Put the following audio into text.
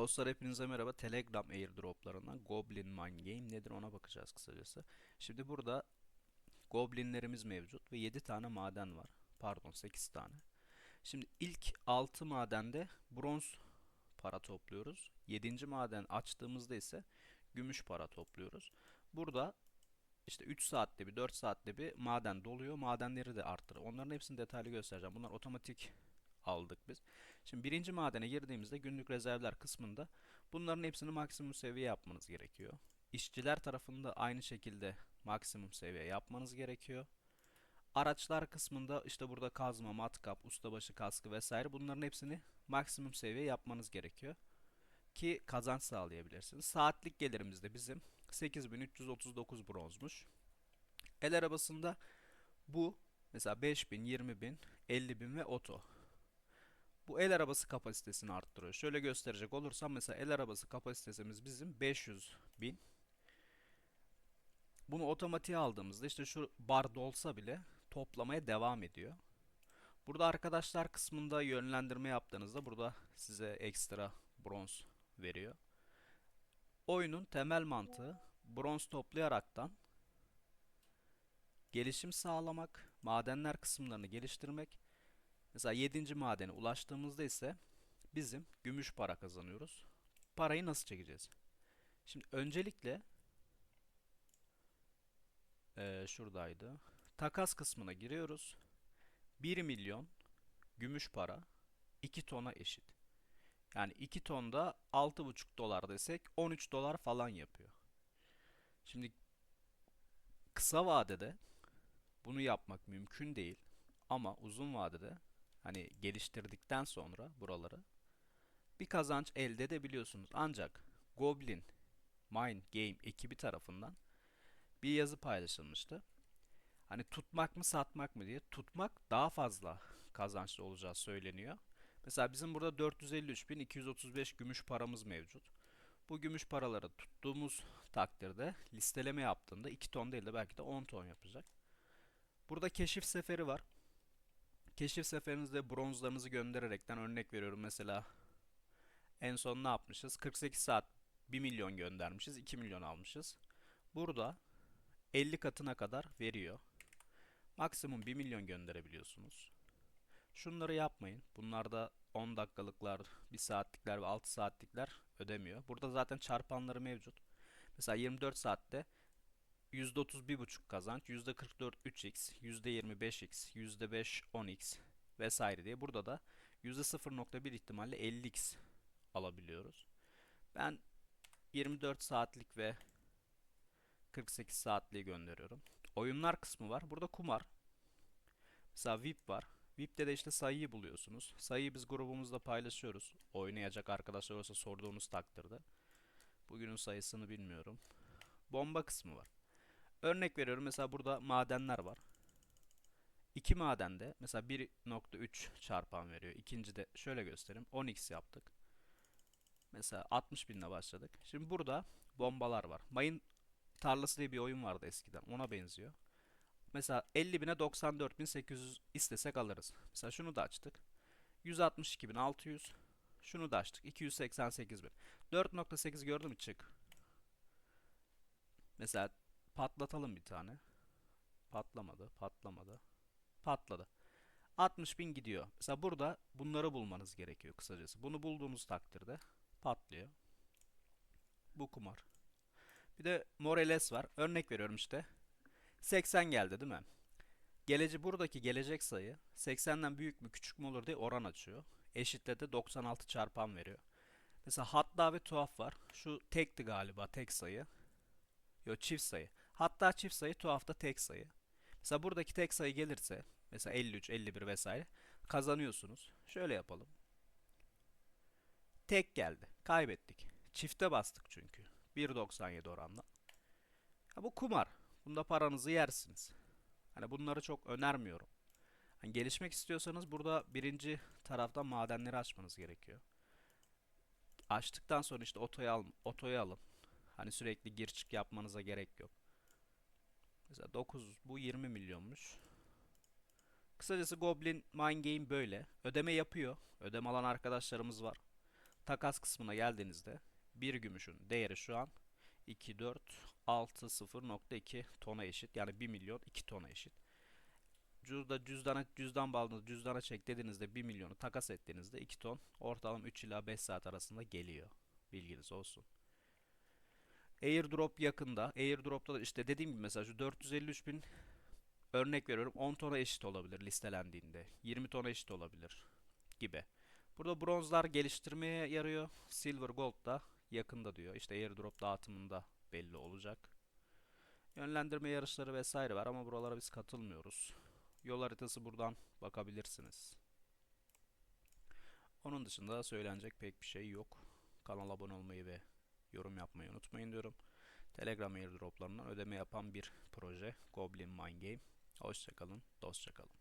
Dostlar hepinize merhaba. Telegram airdroplarından Goblin Mine Game nedir ona bakacağız kısacası. Şimdi burada Goblinlerimiz mevcut ve 7 tane maden var. Pardon 8 tane. Şimdi ilk 6 madende bronz para topluyoruz. 7. maden açtığımızda ise gümüş para topluyoruz. Burada işte 3 saatte bir 4 saatte bir maden doluyor. Madenleri de arttırır. Onların hepsini detaylı göstereceğim. Bunlar otomatik aldık biz. Şimdi birinci madene girdiğimizde günlük rezervler kısmında bunların hepsini maksimum seviye yapmanız gerekiyor. İşçiler tarafında aynı şekilde maksimum seviye yapmanız gerekiyor. Araçlar kısmında işte burada kazma, matkap, ustabaşı kaskı vesaire bunların hepsini maksimum seviye yapmanız gerekiyor. Ki kazanç sağlayabilirsiniz. Saatlik gelirimiz de bizim 8339 bronzmuş. El arabasında bu mesela 5000, 20000, 50000 ve oto. Bu el arabası kapasitesini arttırıyor. Şöyle gösterecek olursam mesela el arabası kapasitesimiz bizim 500 bin. Bunu otomatiğe aldığımızda işte şu bar dolsa bile toplamaya devam ediyor. Burada arkadaşlar kısmında yönlendirme yaptığınızda burada size ekstra bronz veriyor. Oyunun temel mantığı bronz toplayaraktan gelişim sağlamak, madenler kısımlarını geliştirmek Mesela 7. madene ulaştığımızda ise bizim gümüş para kazanıyoruz. Parayı nasıl çekeceğiz? Şimdi öncelikle eee, şuradaydı. Takas kısmına giriyoruz. 1 milyon gümüş para 2 tona eşit. Yani 2 tonda 6,5 dolar desek 13 dolar falan yapıyor. Şimdi kısa vadede bunu yapmak mümkün değil. Ama uzun vadede hani geliştirdikten sonra buraları bir kazanç elde edebiliyorsunuz. Ancak Goblin Mine Game ekibi tarafından bir yazı paylaşılmıştı. Hani tutmak mı satmak mı diye. Tutmak daha fazla kazançlı olacağı söyleniyor. Mesela bizim burada 453.235 gümüş paramız mevcut. Bu gümüş paraları tuttuğumuz takdirde listeleme yaptığında 2 ton değil de belki de 10 ton yapacak. Burada keşif seferi var. Keşif seferinizde bronzlarınızı göndererekten örnek veriyorum mesela en son ne yapmışız? 48 saat 1 milyon göndermişiz, 2 milyon almışız. Burada 50 katına kadar veriyor. Maksimum 1 milyon gönderebiliyorsunuz. Şunları yapmayın. Bunlarda 10 dakikalıklar, 1 saatlikler ve 6 saatlikler ödemiyor. Burada zaten çarpanları mevcut. Mesela 24 saatte %31,5 kazanç, %44 3x, %20 5x, %5 10x vesaire diye burada da %0.1 ihtimalle 50x alabiliyoruz. Ben 24 saatlik ve 48 saatliği gönderiyorum. Oyunlar kısmı var. Burada kumar. Mesela VIP var. VIP'te de işte sayıyı buluyorsunuz. Sayıyı biz grubumuzda paylaşıyoruz. Oynayacak arkadaşlar olsa sorduğunuz takdirde. Bugünün sayısını bilmiyorum. Bomba kısmı var. Örnek veriyorum mesela burada madenler var. İki madende mesela 1.3 çarpan veriyor. İkinci de şöyle göstereyim. 10x yaptık. Mesela 60 binle başladık. Şimdi burada bombalar var. Mayın tarlası diye bir oyun vardı eskiden. Ona benziyor. Mesela 50 bine 94.800 istesek alırız. Mesela şunu da açtık. 162.600. Şunu da açtık. 288.000. 4.8 gördün mü çık. Mesela patlatalım bir tane. Patlamadı, patlamadı. Patladı. 60 bin gidiyor. Mesela burada bunları bulmanız gerekiyor kısacası. Bunu bulduğunuz takdirde patlıyor. Bu kumar. Bir de Moreles var. Örnek veriyorum işte. 80 geldi değil mi? Gelece buradaki gelecek sayı 80'den büyük mü küçük mü olur diye oran açıyor. Eşitle de 96 çarpan veriyor. Mesela hatta ve tuhaf var. Şu tekti galiba tek sayı. Yok çift sayı. Hatta çift sayı tuhafta tek sayı. Mesela buradaki tek sayı gelirse mesela 53, 51 vesaire kazanıyorsunuz. Şöyle yapalım. Tek geldi. Kaybettik. Çifte bastık çünkü. 1.97 oranla. Ha, bu kumar. Bunda paranızı yersiniz. Hani bunları çok önermiyorum. Hani gelişmek istiyorsanız burada birinci taraftan madenleri açmanız gerekiyor. Açtıktan sonra işte otoyu, al, otoyu alın. Hani sürekli gir çık yapmanıza gerek yok. Mesela 9 bu 20 milyonmuş. Kısacası Goblin Mind Game böyle. Ödeme yapıyor. Ödeme alan arkadaşlarımız var. takas kısmına geldiğinizde bir gümüşün değeri şu an 2, 4, 6, 0.2 tona eşit. Yani 1 milyon 2 tona eşit. Cüzda cüzdana cüzdan bağladığınız cüzdana çek dediğinizde 1 milyonu takas ettiğinizde 2 ton ortalama 3 ila 5 saat arasında geliyor. Bilginiz olsun. Airdrop yakında. Airdrop'ta da işte dediğim gibi mesela şu 453 bin örnek veriyorum 10 tona eşit olabilir listelendiğinde. 20 tona eşit olabilir gibi. Burada bronzlar geliştirmeye yarıyor. Silver Gold da yakında diyor. İşte airdrop dağıtımında belli olacak. Yönlendirme yarışları vesaire var ama buralara biz katılmıyoruz. Yol haritası buradan bakabilirsiniz. Onun dışında söylenecek pek bir şey yok. Kanala abone olmayı ve yorum yapmayı unutmayın diyorum. Telegram airdroplarından ödeme yapan bir proje Goblin Mind Game. Hoşçakalın, dostça kalın.